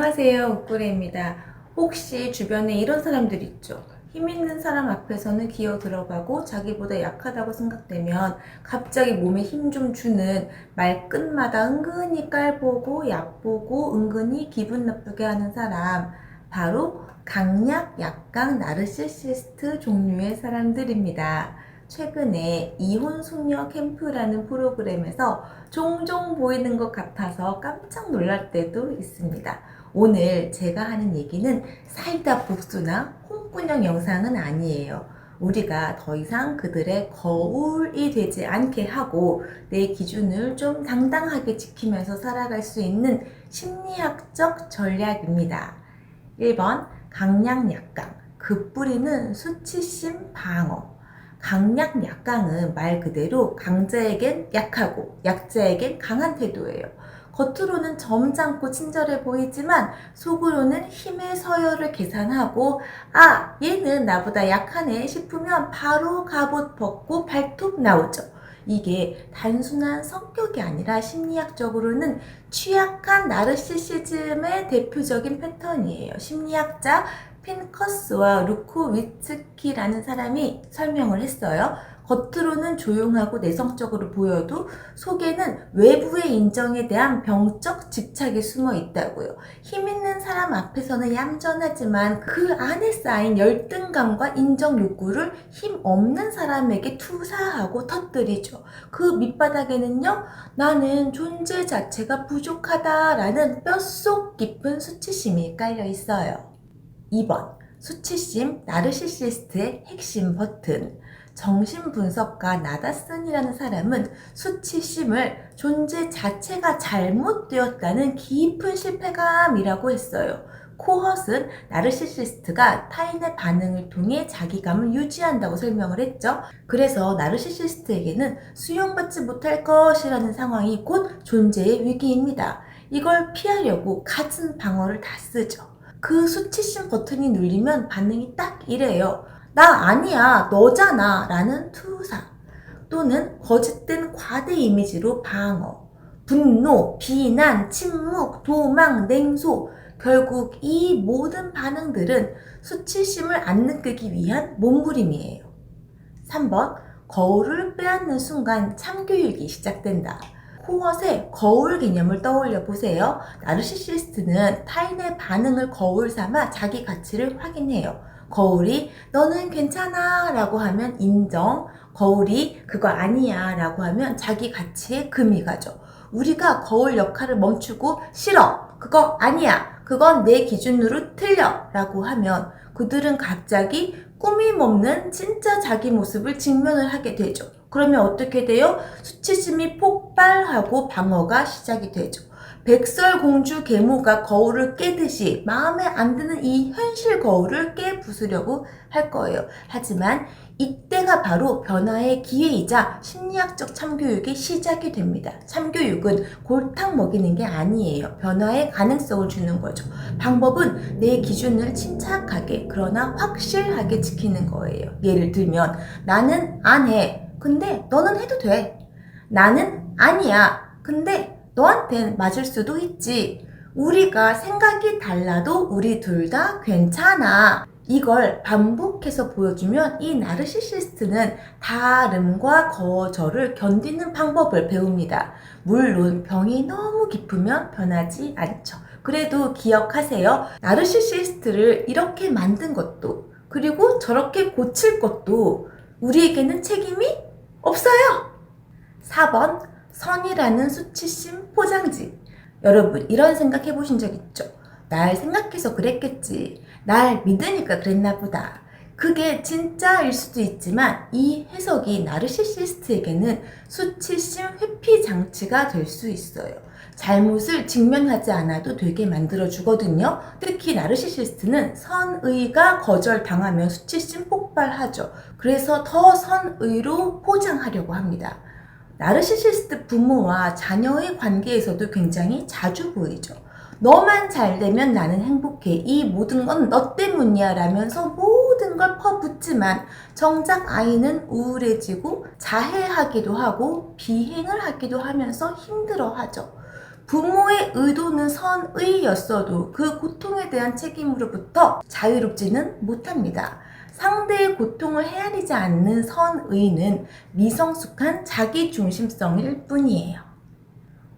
안녕하세요. 옥구레입니다. 혹시 주변에 이런 사람들 있죠? 힘 있는 사람 앞에서는 기어 들어가고 자기보다 약하다고 생각되면 갑자기 몸에 힘 좀 주는 말끝마다 은근히 깔보고 얕보고 은근히 기분 나쁘게 하는 사람 바로 강약, 약강, 나르시시스트 종류의 사람들입니다. 최근에 이혼 소녀 캠프라는 프로그램에서 종종 보이는 것 같아서 깜짝 놀랄 때도 있습니다. 오늘 제가 하는 얘기는 사이다 복수나 홍군형 영상은 아니에요. 우리가 더 이상 그들의 거울이 되지 않게 하고 내 기준을 좀 당당하게 지키면서 살아갈 수 있는 심리학적 전략입니다. 1번 강약 약강 그 뿌리는 수치심 방어 강약 약강은 말 그대로 강자에겐 약하고 약자에겐 강한 태도예요. 겉으로는 점잖고 친절해 보이지만 속으로는 힘의 서열을 계산하고 아 얘는 나보다 약하네 싶으면 바로 갑옷 벗고 발톱 나오죠. 이게 단순한 성격이 아니라 심리학적으로는 취약한 나르시시즘의 대표적인 패턴이에요. 심리학자 핀커스와 루코위츠키라는 사람이 설명을 했어요. 겉으로는 조용하고 내성적으로 보여도 속에는 외부의 인정에 대한 병적 집착이 숨어 있다고요. 힘 있는 사람 앞에서는 얌전하지만 그 안에 쌓인 열등감과 인정 욕구를 힘 없는 사람에게 투사하고 터뜨리죠. 그 밑바닥에는요, 나는 존재 자체가 부족하다라는 뼛속 깊은 수치심이 깔려 있어요. 2번 수치심 나르시시스트의 핵심 버튼 정신분석가 나다슨이라는 사람은 수치심을 존재 자체가 잘못되었다는 깊은 실패감이라고 했어요. 코헛은 나르시시스트가 타인의 반응을 통해 자기감을 유지한다고 설명을 했죠. 그래서 나르시시스트에게는 수용받지 못할 것이라는 상황이 곧 존재의 위기입니다. 이걸 피하려고 갖은 방어를 다 쓰죠. 그 수치심 버튼이 눌리면 반응이 딱 이래요. 나 아니야, 너잖아. 라는 투사. 또는 거짓된 과대 이미지로 방어. 분노, 비난, 침묵, 도망, 냉소. 결국 이 모든 반응들은 수치심을 안 느끼기 위한 몸부림이에요. 3번, 거울을 빼앗는 순간 참교육이 시작된다. 코엇의 거울 개념을 떠올려 보세요. 나르시시스트는 타인의 반응을 거울 삼아 자기 가치를 확인해요. 거울이 너는 괜찮아? 라고 하면 인정, 거울이 그거 아니야? 라고 하면 자기 가치에 금이 가죠. 우리가 거울 역할을 멈추고 싫어, 그거 아니야, 그건 내 기준으로 틀려. 라고 하면 그들은 갑자기 꾸밈 없는 진짜 자기 모습을 직면을 하게 되죠. 그러면 어떻게 돼요? 수치심이 폭발하고 방어가 시작이 되죠. 백설공주 계모가 거울을 깨듯이 마음에 안 드는 이 현실 거울을 깨 부수려고 할 거예요. 하지만 이때가 바로 변화의 기회이자 심리학적 참교육의 시작이 됩니다. 참교육은 골탕 먹이는 게 아니에요. 변화의 가능성을 주는 거죠. 방법은 내 기준을 침착하게 그러나 확실하게 지키는 거예요. 예를 들면 나는 안 해. 근데 너는 해도 돼. 나는 아니야. 근데 너한텐 맞을 수도 있지. 우리가 생각이 달라도 우리 둘 다 괜찮아. 이걸 반복해서 보여주면 이 나르시시스트는 다름과 거절을 견디는 방법을 배웁니다. 물론 병이 너무 깊으면 변하지 않죠. 그래도 기억하세요. 나르시시스트를 이렇게 만든 것도 그리고 저렇게 고칠 것도 우리에게는 책임이 없어요. 4번 선이라는 수치심 포장지. 여러분 이런 생각 해보신 적 있죠? 날 생각해서 그랬겠지. 날 믿으니까 그랬나 보다. 그게 진짜일 수도 있지만 이 해석이 나르시시스트에게는 수치심 회피 장치가 될 수 있어요. 잘못을 직면하지 않아도 되게 만들어 주거든요. 특히 나르시시스트는 선의가 거절당하면 수치심 폭발하죠. 그래서 더 선의로 포장하려고 합니다. 나르시시스트 부모와 자녀의 관계에서도 굉장히 자주 보이죠. 너만 잘 되면 나는 행복해. 이 모든 건 너 때문이야. 라면서 모든 걸 퍼붓지만 정작 아이는 우울해지고 자해하기도 하고 비행을 하기도 하면서 힘들어 하죠. 부모의 의도는 선의였어도 그 고통에 대한 책임으로부터 자유롭지는 못합니다. 상대의 고통을 헤아리지 않는 선의는 미성숙한 자기 중심성일 뿐이에요.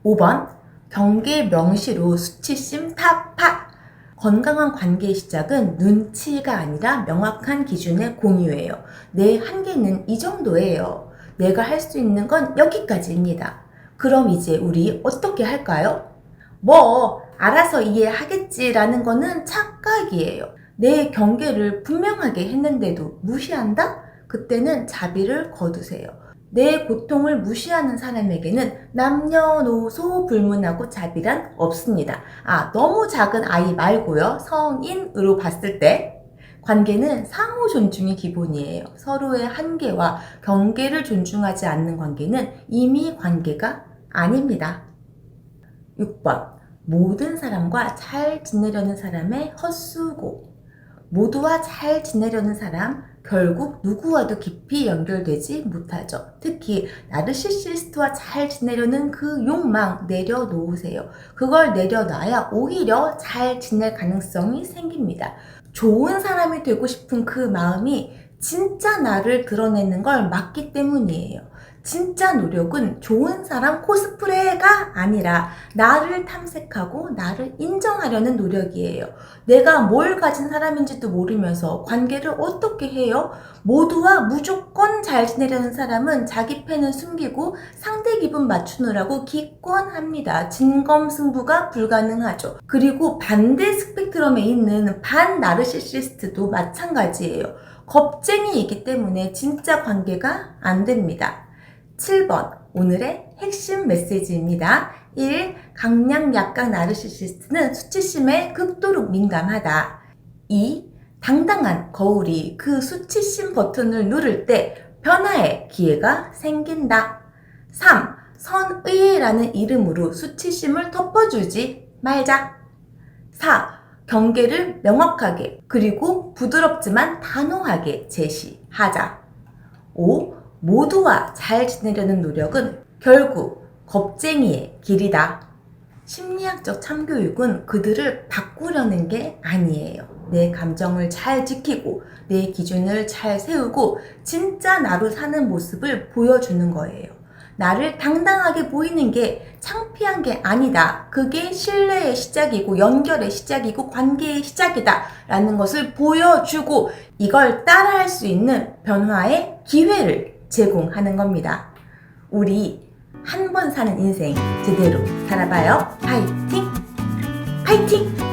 5번 경계 명시로 수치심 타파 건강한 관계의 시작은 눈치가 아니라 명확한 기준의 공유예요. 내 한계는 이 정도예요. 내가 할 수 있는 건 여기까지입니다. 그럼 이제 우리 어떻게 할까요? 뭐 알아서 이해하겠지라는 거는 착각이에요. 내 경계를 분명하게 했는데도 무시한다? 그때는 자비를 거두세요. 내 고통을 무시하는 사람에게는 남녀노소 불문하고 자비란 없습니다. 아, 너무 작은 아이 말고요. 성인으로 봤을 때 관계는 상호 존중이 기본이에요. 서로의 한계와 경계를 존중하지 않는 관계는 이미 관계가 아닙니다. 6번. 모든 사람과 잘 지내려는 사람의 헛수고. 모두와 잘 지내려는 사람, 결국 누구와도 깊이 연결되지 못하죠. 특히 나르시시스트와 잘 지내려는 그 욕망 내려놓으세요. 그걸 내려놔야 오히려 잘 지낼 가능성이 생깁니다. 좋은 사람이 되고 싶은 그 마음이 진짜 나를 드러내는 걸 막기 때문이에요. 진짜 노력은 좋은 사람 코스프레가 아니라 나를 탐색하고 나를 인정하려는 노력이에요. 내가 뭘 가진 사람인지도 모르면서 관계를 어떻게 해요? 모두와 무조건 잘 지내려는 사람은 자기 패는 숨기고 상대 기분 맞추느라고 기권합니다. 진검승부가 불가능하죠. 그리고 반대 스펙트럼에 있는 반 나르시시스트도 마찬가지예요. 겁쟁이이기 때문에 진짜 관계가 안 됩니다. 7번 오늘의 핵심 메시지입니다. 1. 강약 약강 나르시시스트는 수치심에 극도로 민감하다. 2. 당당한 거울이 그 수치심 버튼을 누를 때 변화의 기회가 생긴다. 3. 선의라는 이름으로 수치심을 덮어주지 말자. 4. 경계를 명확하게 그리고 부드럽지만 단호하게 제시하자. 5. 모두와 잘 지내려는 노력은 결국 겁쟁이의 길이다. 심리학적 참교육은 그들을 바꾸려는 게 아니에요. 내 감정을 잘 지키고 내 기준을 잘 세우고 진짜 나로 사는 모습을 보여주는 거예요. 나를 당당하게 보이는 게 창피한 게 아니다. 그게 신뢰의 시작이고 연결의 시작이고 관계의 시작이다. 라는 것을 보여주고 이걸 따라할 수 있는 변화의 기회를 제공하는 겁니다. 우리 한 번 사는 인생 제대로 살아봐요. 파이팅! 파이팅!